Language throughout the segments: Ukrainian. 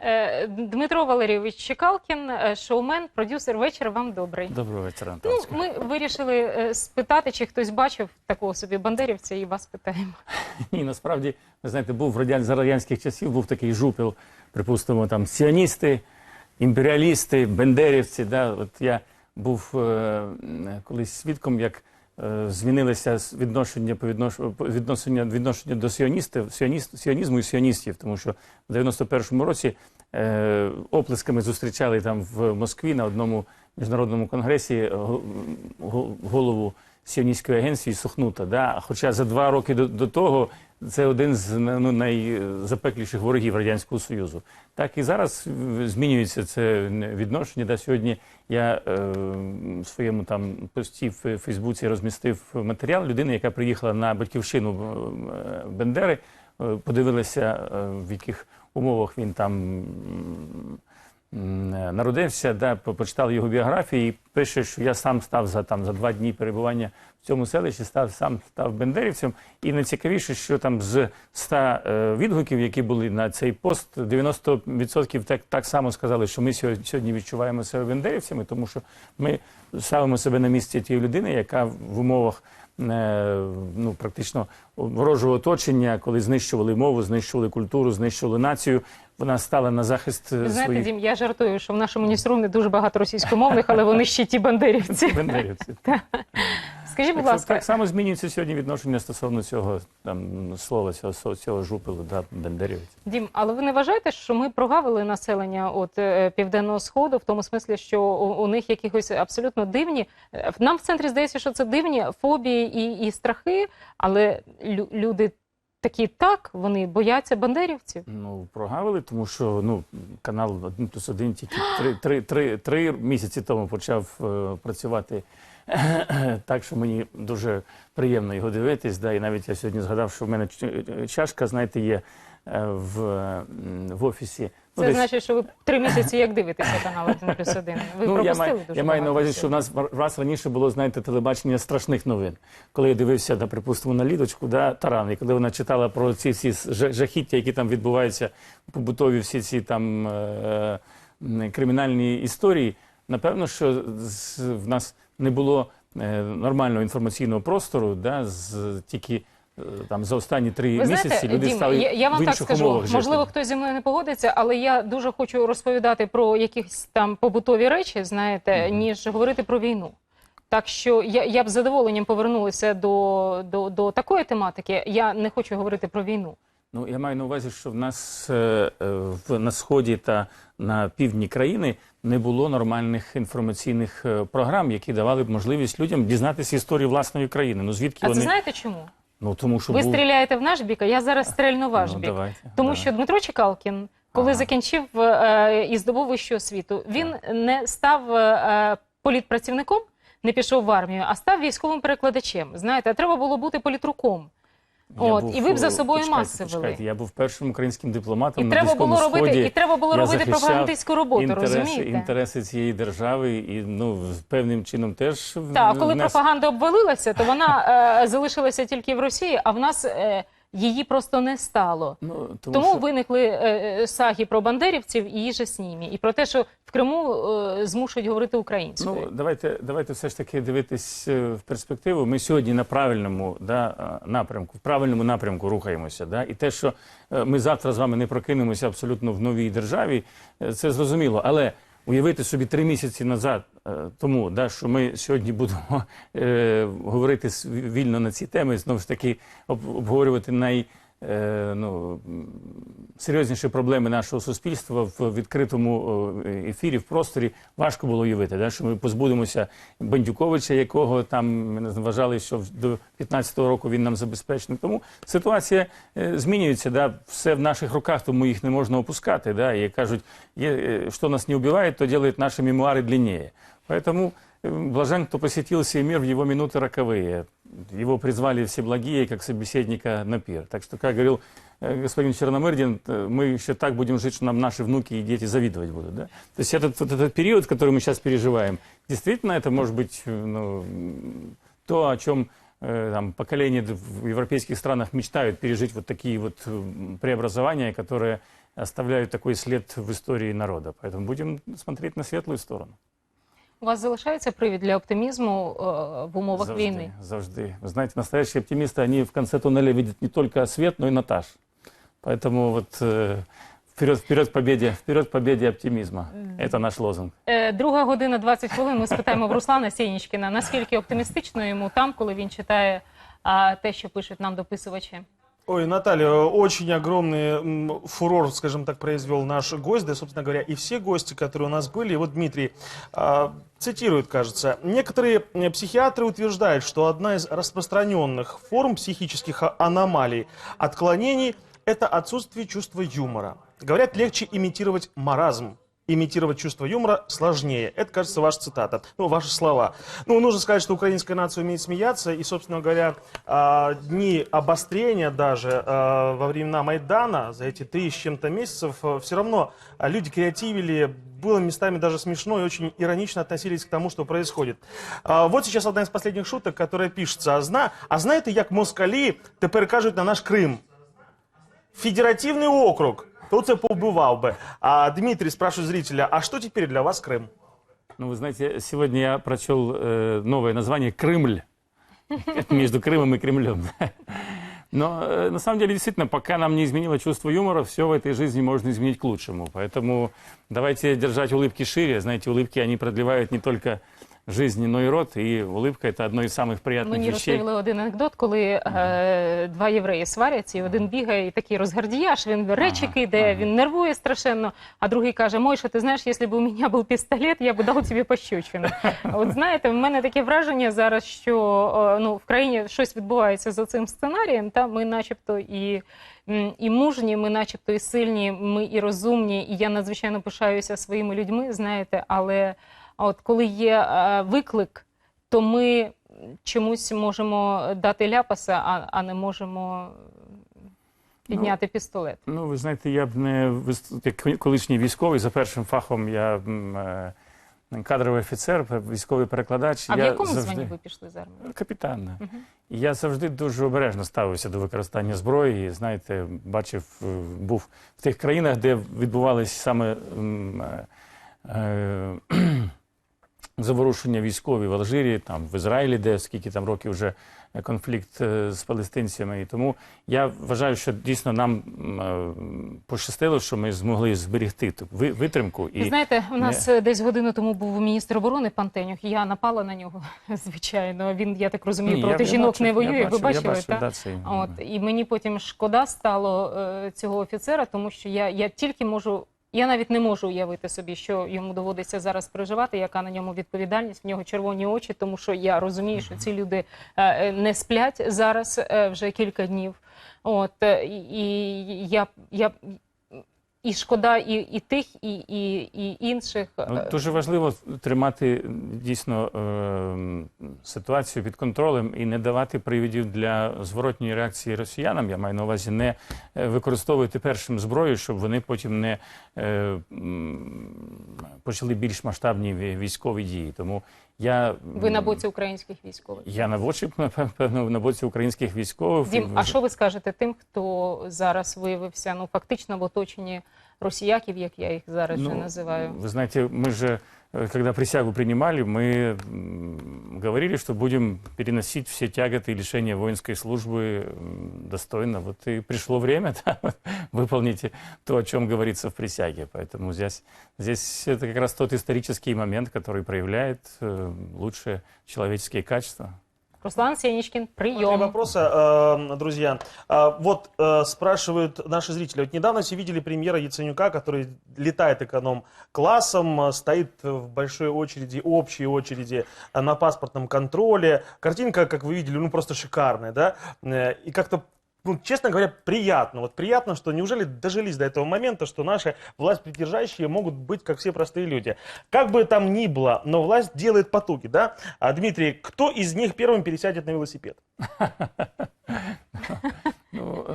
Е, Дмитро Валерійович Чекалкін, е, шоумен, продюсер. Вечір вам добрий. Доброго вечора, Ну, ми вирішили е, спитати, чи хтось бачив такого собі бандерівця, і вас питаємо. Ні, насправді, ви знаєте, був радян... за радянських часів був такий жупел, припустимо, там сіоністи, імперіалісти, бендерівці. Да? От я був е, колись свідком, як змінилися с- відношення по віднош... по відношення, відношення до сіоністів, сіоніст... сіонізму і сіоністів, тому що в 91-му році е, оплесками зустрічали там в Москві на одному міжнародному конгресі е, го- го- голову сіоністської агенції Сухнута. Да? Хоча за два роки до, до того це один з ну, найзапекліших ворогів Радянського Союзу. Так і зараз змінюється це відношення. Да? Сьогодні я е, в своєму там пості в Фейсбуці розмістив матеріал людини, яка приїхала на батьківщину е, Бендери, е, подивилася, е, в яких умовах він там. Е, Народився, да, по- почитав його біографію і пише, що я сам став за там за два дні перебування в цьому селищі, став сам став бендерівцем. І найцікавіше, що там з 100 е, відгуків, які були на цей пост, 90% так, так само сказали, що ми сьогодні, відчуваємо себе бендерівцями, тому що ми ставимо себе на місці тієї людини, яка в умовах ну, практично ворожого оточення, коли знищували мову, знищували культуру, знищували націю, вона стала на захист е, знаєте, своїх Дім, я жартую, що в нашому ньюсрумі дуже багато російськомовних, але вони ще ті бандерівці. бендерівців. Скажіть, будь Так, ласка, так само змінюється сьогодні відношення стосовно цього там слова, цього, цього жупелу, да, бендерівець. Дім, але ви не вважаєте, що ми прогавили населення от е, південного сходу, в тому смислі, що у, у них якихось абсолютно дивні. е, Нам в центрі здається, що це дивні фобії і, і страхи, але лю- люди такі так, вони бояться бандерівців. Ну, прогавили, тому що ну, канал 1 плюс 1 тільки три, три, три, три місяці тому почав е, працювати так, що мені дуже приємно його дивитись. Да, і навіть я сьогодні згадав, що в мене чашка, знаєте, є е, в, в офісі. Ну, Це десь- значить, що ви три місяці як дивитеся канал 1 плюс 1. Ви ну, я маю, дуже я маю на увазі, що в нас раз раніше було, знаєте, телебачення страшних новин. Коли я дивився, да, припустимо, на Лідочку, да, Таран, і коли вона читала про ці всі жа- жахіття, які там відбуваються, побутові всі ці там е, кримінальні історії, напевно, що в нас не було е, нормального інформаційного простору, да, з, тільки е, там за останні три Ви місяці знаєте, люди Дім, стали я, я вам в так скажу, умовах можливо, хтось зі мною не погодиться, але я дуже хочу розповідати про якісь там побутові речі, знаєте, Мгм. ніж говорити про війну. Так що я, я б з задоволенням повернулася до, до, до такої тематики. Я не хочу говорити про війну. Ну, я маю на увазі, що в нас е, е, в, на сході та на півдні країни не було нормальних інформаційних е, програм, які давали б можливість людям дізнатися історію власної країни. Ну звідки А вони це знаєте чому? ну тому, що Ви був... стріляєте в наш бік, а я зараз стрельну в ваш ну, бік. давайте, Тому давай. що Дмитро Чекалкін, коли Ага. закінчив е, і здобув вищу освіту, він не став е, політпрацівником, не пішов в армію, а став військовим перекладачем. Знаєте, а треба було бути політруком. Я От, і ви б за собою почекайте, маси вели. Я був першим українським дипломатом І на треба Близькому було робити, Сході. і треба було Я робити захищав пропагандистську роботу, інтереси, розумієте? інтереси цієї держави і ну певним чином теж в- Так, коли внес- пропаганда обвалилася, то вона е, залишилася тільки в Росії, а в нас е, її просто не стало. ну, тому, Тому що... виникли е, е, саги про бандерівців і їжа з ними, і про те, що в Криму е, змушують говорити українською. Ну, давайте, давайте все ж таки дивитись е, в перспективу. Ми сьогодні на правильному да, е, напрямку, в правильному напрямку рухаємося. Да? І те, що ми завтра з вами не прокинемося абсолютно в новій державі, це зрозуміло. Але уявити собі три місяці назад е, тому, да, що ми сьогодні будемо е, говорити вільно на ці теми, знову ж таки об- обговорювати най. Е, Ну, серйозніші проблеми нашого суспільства в відкритому ефірі, в просторі важко було уявити, да, що ми позбудемося Бандюковича, якого там ми вважали, що до 15-го року він нам забезпечений. Тому ситуація е, змінюється. Да, все в наших руках, тому їх не можна опускати. Да, і кажуть, є, е, що нас не вбиває, то делает наші мемуари длиннее. Поэтому блажен, кто посетил сей мир в его минуты роковые. Его призвали все благие, как собеседника на пир. Так что, как говорил э, господин Черномырдин, э, мы еще так будем жить, что нам наши внуки и дети завидовать будут. Да? То есть этот, вот этот период, который мы сейчас переживаем, действительно это может быть э, ну, то, о чем там, поколения в европейских странах мечтают пережить вот такие вот преобразования, которые оставляют такой след в истории народа. Поэтому будем смотреть на светлую сторону. У вас залишається привід для оптимізму е, в умовах завжди, війни? завжди. Вы знаете, настоящие оптимисты, они в конце туннеля видят не только свет, но и Наташ. Поэтому вот э, вперед, вперед к победе, вперед к победе оптимизма. Это наш лозунг. Е, Друга година 20 хвилин. Ми спитаємо в Руслана Сєнічкіна, наскільки оптимістично йому там, коли він читає а, те, що пишуть нам дописувачі. Ой, Наталья, очень огромный фурор, скажем так, произвел наш гость, да, собственно говоря, и все гости, которые у нас были. Вот Дмитрий а, цитирует, кажется, некоторые э, психиатры утверждают, что одна из распространенных форм психических аномалий, отклонений, это отсутствие чувства юмора. Говорят, легче имитировать маразм. Имитировать чувство юмора сложнее. Это, кажется, ваша цитата. Ну, ваши слова. Ну, нужно сказать, что украинская нация умеет смеяться. И, собственно говоря, а, дни обострения даже а, во времена Майдана, за эти три с чем-то месяцев, все равно а, люди креативили, было местами даже смешно и очень иронично относились к тому, что происходит. А, Вот сейчас одна из последних шуток, которая пишется. А, зна... а знаєте, як москалі тепер кажуть на наш Крим? Федеративный округ. Хто це побывал бы? А Дмитрий спрашивает зрителя, а что теперь для вас Крым? Ну, вы знаете, сегодня я прочел э, новое название «Крымль». Это между Крымом и Кремлем. Но э, на самом деле, действительно, пока нам не изменило чувство юмора, все в этой жизни можно изменить к лучшему. Поэтому давайте держать улыбки шире. Знаете, улыбки, они продлевают не только жизнь, но и рот. И улыбка – это одно из самых приятных Мені вещей. розповіли один анекдот, коли е, два євреї сваряться, і один бігає і такий розгардіяш, він речі Ага, кидає, ага. він нервує страшенно, а другий каже, Мойша, ти знаєш, якщо б у мене був пістолет, я б дав тобі пощечину. От знаєте, в мене таке враження зараз, що е, ну, в країні щось відбувається за цим сценарієм, та ми начебто і м, і мужні, ми начебто і сильні, ми і розумні, і я надзвичайно пишаюся своїми людьми, знаєте, але от коли є е, виклик, то ми чомусь можемо дати ляпаса, а, а не можемо підняти пістолет. Ну, ви знаєте, я б не як колишній військовий за першим фахом, я е, кадровий офіцер, військовий перекладач. А в якому завжди... званні ви пішли з армії? Капітан. да. Мгм. І Я завжди дуже обережно ставився до використання зброї. Знаєте, бачив, е, був в тих країнах, де відбувалися саме е, е, заворушення військові в Алжирі, там в Ізраїлі, де скільки там років вже конфлікт е, з палестинцями. І тому я вважаю, що дійсно нам е, пощастило, що ми змогли зберегти ту витримку. І Ви знаєте, у нас е, десь годину тому був міністр оборони Пантенюк, я напала на нього, звичайно. Він, я так розумію, Ні, проти я- я жінок бачив, не я воює. Ви бачили, бачив, так? да, От і мені потім шкода стало е, цього офіцера, тому що я, я тільки можу. Я навіть не можу уявити собі, що йому доводиться зараз переживати, яка на ньому відповідальність. В нього червоні очі, тому що я розумію, що ці люди е, е, не сплять зараз е, вже кілька днів. От і я, я і шкода і, і тих, і, і, і інших. Ну, Е, дуже важливо тримати дійсно е, ситуацію під контролем і не давати привідів для зворотньої реакції росіянам. Я маю на увазі не е, використовувати першим зброю, щоб вони потім не е, почали більш масштабні військові дії. Тому я Ви на боці українських військових. я на боці, напевно, на боці українських військових. Дім, а що ви скажете тим, хто зараз виявився ну фактично в оточенні росіяків, як я їх зараз вже називаю? Вы знаете, мы же, э, когда присягу принимали, мы м, говорили, что будем переносить все тяготы и лишения воинской службы м, достойно. Вот и пришло время да, выполнить то, о чем говорится в присяге. Поэтому здесь, здесь это как раз тот исторический момент, который проявляет э, лучшие человеческие качества. Руслан Сенічкін, Три прийом. вопроса, э, друзья. А, Вот э, спрашивают наши зрители. Вот недавно все видели премьера Яценюка, который летает эконом-классом, э, стоит в большой очереди, общей очереди э, на паспортном контроле. Картинка, как вы видели, ну просто шикарная, да? Э, И как-то ну, честно говоря, приятно. Вот приятно, что неужели дожились до этого момента, что наши власть придержащие могут быть, как все простые люди. Как бы там ни было, но власть делает потуги, да? А, Дмитрий, кто из них первым пересядет на велосипед?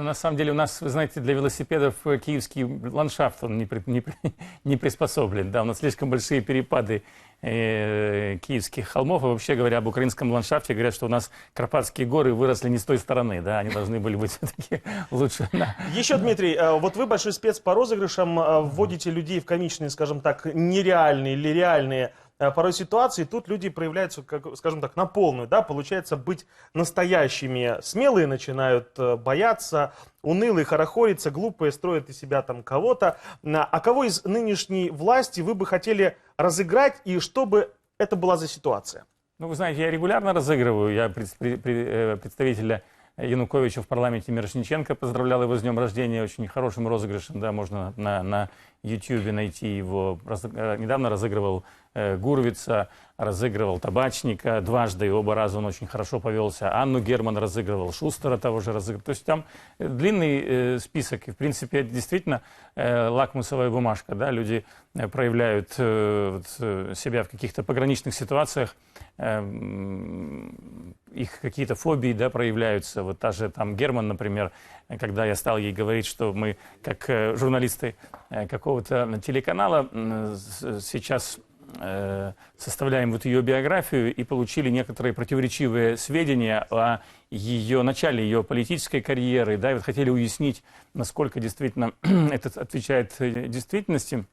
На самом деле у нас, вы знаете, для велосипедов э, киевский ландшафт, он не, не, не приспособлен. Да, у нас слишком большие перепады э, киевских холмов. И вообще говоря об украинском ландшафте, говорят, что у нас Карпатские горы выросли не с той стороны. Да, они должны были быть все-таки лучше на, Еще, Дмитрий, э, вот вы большой спец по розыгрышам, э, вводите людей в комичные, скажем так, нереальные или реальные порой ситуации. Тут люди проявляются, как, скажем так, на полную, да, получается быть настоящими. Смелые начинают э, бояться, унылые хорохориться, глупые строят из себя там кого-то. А кого из нынешней власти вы бы хотели разыграть и чтобы это была за ситуация? Ну, вы знаете, я регулярно разыгрываю. Я э, представителя Януковича в парламенте Мирошниченко поздравлял его с днем рождения очень хорошим розыгрышем. Да, можно на, на YouTube найти его. Раз- э, недавно разыгрывал э, Гурвица, разыгрывал Табачника дважды, и оба раза он очень хорошо повелся. Анну Герман разыгрывал, Шустера того же разыгрывал. То есть там э, длинный э, список, и в принципе это действительно э, лакмусовая бумажка. Да? Люди э, проявляют э, вот, себя в каких-то пограничных ситуациях, э, их какие-то фобии да, проявляются. Вот та же там Герман, например, когда я стал ей говорить, что мы, как э, журналисты э, какого-то телеканала, сейчас э, составляем вот ее биографию и получили некоторые противоречивые сведения о ее начале ее политической карьеры, да, и вот хотели уяснить, насколько действительно это отвечает э, действительности.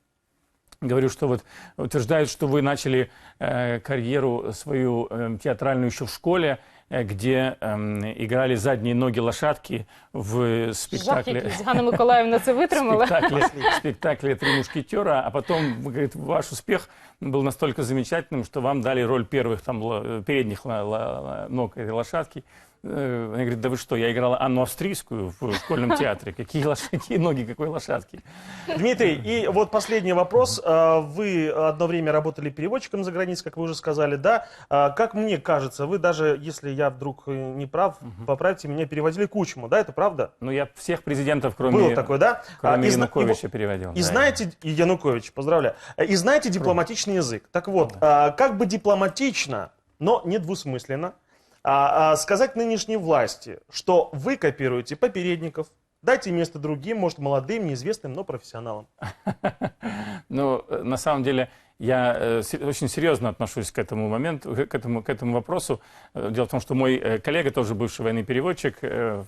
Говорю, что вот утверждают, что вы начали э, карьеру свою э, театральную еще в школе, э, где эм, играли задние ноги лошадки в спектакле Жах, Ганна Миколаївна це витримала. спектакле, спектакле «Три мушкетера», а потом, говорит, ваш успех был настолько замечательным, что вам дали роль первых там ло- передних ног этой лошадки. Э, Она говорит, да вы что, я играла Анну Австрийскую в школьном театре. Какие, лош... какие ноги, какой лошадки? Дмитрий, и вот последний вопрос. А, Вы одно время работали переводчиком за границей, как вы уже сказали, да? Как мне кажется, вы даже, если я вдруг э, не прав, поправьте меня, переводили Кучму, да, это правда? Ну, я всех президентов, кроме, Было такое, да? кроме А, и зна- Януковича, и переводил. И да. знаете, и Янукович, поздравляю, Э, и знаете дипломатичный язык. Так вот, а, как бы дипломатично, но не двусмысленно, а, а, сказать нынешней власти, что вы копируете попередников, дайте место другим, может, молодым, неизвестным, но профессионалам. Ну, э, на самом деле, я э, очень серьезно отношусь к этому моменту, к этому, к этому вопросу. Э, Дело в том, что мой э, коллега, тоже бывший военный переводчик, э,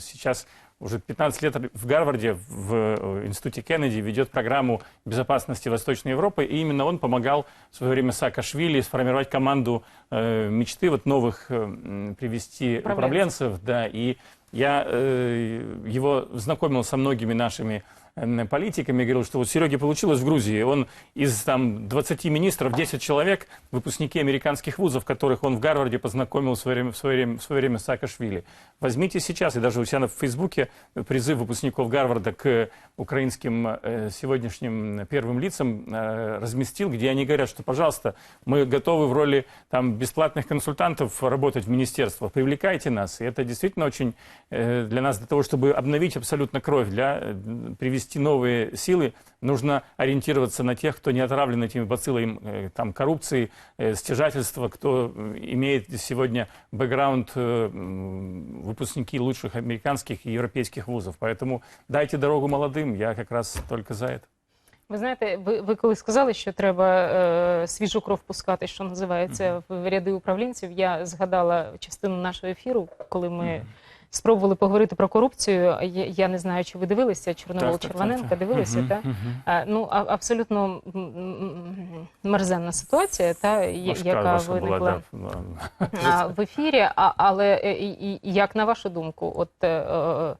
сейчас уже 15 лет в Гарварде, в э, Институте Кеннеди, ведет программу безопасности Восточной Европы, и именно он помогал в свое время Саакашвили сформировать команду э, мечты вот новых э, м, привести Управленцев. управленцев, да, и я э, его знакомил со многими нашими э, политиками, говорил, что вот Сереге получилось в Грузии, он из там 20 министров, 10 человек, выпускники американских вузов, которых он в Гарварде познакомил в свое время, в свое время, в свое время с Саакашвили. Возьмите сейчас, и даже у себя на Фейсбуке призыв выпускников Гарварда к украинским э, сегодняшним первым лицам э, разместил, где они говорят, что, пожалуйста, мы готовы в роли там, бесплатных консультантов работать в министерствах, привлекайте нас. И это действительно очень э, для нас, для того, чтобы обновить абсолютно кровь, для э, привести новые силы, нужно ориентироваться на тех, кто не отравлен этими бациллами э, там, коррупции, э, стяжательства, кто э, имеет сегодня бэкграунд э, м, выпускники лучших американских и европейских вузов. Поэтому дайте дорогу молодым, я как раз только за это. Ви знаєте, ви, ви коли сказали, що треба е, свіжу кров пускати, що називається, в ряди управлінців, я згадала частину нашого ефіру, коли ми Спробували поговорити про корупцію. Я, я не знаю, чи ви дивилися Чорновол Червоненка, так, дивилися, угу, та угу. А, ну, а, абсолютно мерзенна ситуація, та, Важка- яка виникла була, да, в ефірі. А, але е, і, і, як на вашу думку, от е, е,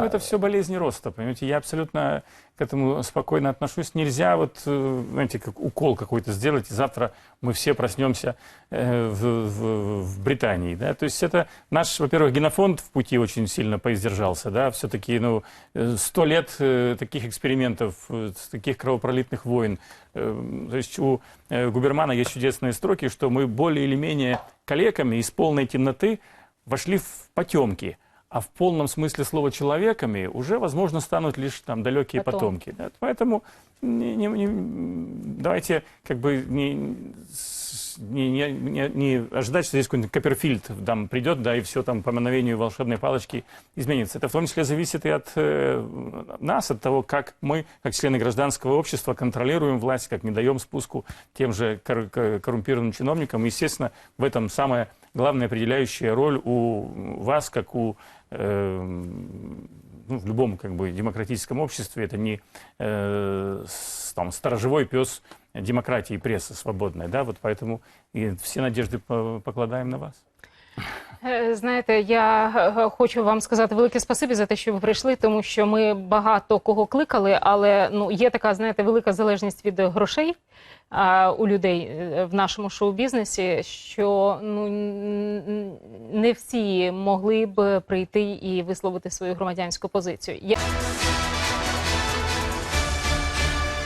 Ну, это все болезни роста, понимаете? Я абсолютно к этому спокойно отношусь. Нельзя вот, э, знаете, как укол какой-то сделать, и завтра мы все проснемся э, в, в- в Британии, да? То есть это наш, во-первых, генофонд в пути очень сильно поиздержался, да? Все-таки, ну, э, сто лет таких экспериментов, таких кровопролитных войн. То есть у Губермана есть чудесные строки, что мы более или менее калеками из полной темноты вошли в потемки. а в полном смысле слова человеками уже, возможно, станут лишь там далекие Потомки. потомки. да. Поэтому не- не- не- давайте как бы не, с- не, не, не- не ожидать, что здесь какой-нибудь Копперфильд там придет, да, и все там по мановению волшебной палочки изменится. Это в том числе зависит и от э, нас, от того, как мы, как члены гражданского общества, контролируем власть, как не даем спуску тем же кор- кор- коррумпированным чиновникам. Естественно, в этом самая главная определяющая роль у вас, как у э, ну, в любом как бы демократическом обществе это не э, там, сторожевой пес демократии и прессы свободной, да, вот поэтому и все надежды по- покладаем на вас. Е, Знаєте, я е, хочу вам сказати велике спасибі за те, що ви прийшли, тому що ми багато кого кликали, але ну є така, знаєте, велика залежність від грошей а, у людей е, в нашому шоу-бізнесі, що ну н- н- не всі могли б прийти і висловити свою громадянську позицію. Я...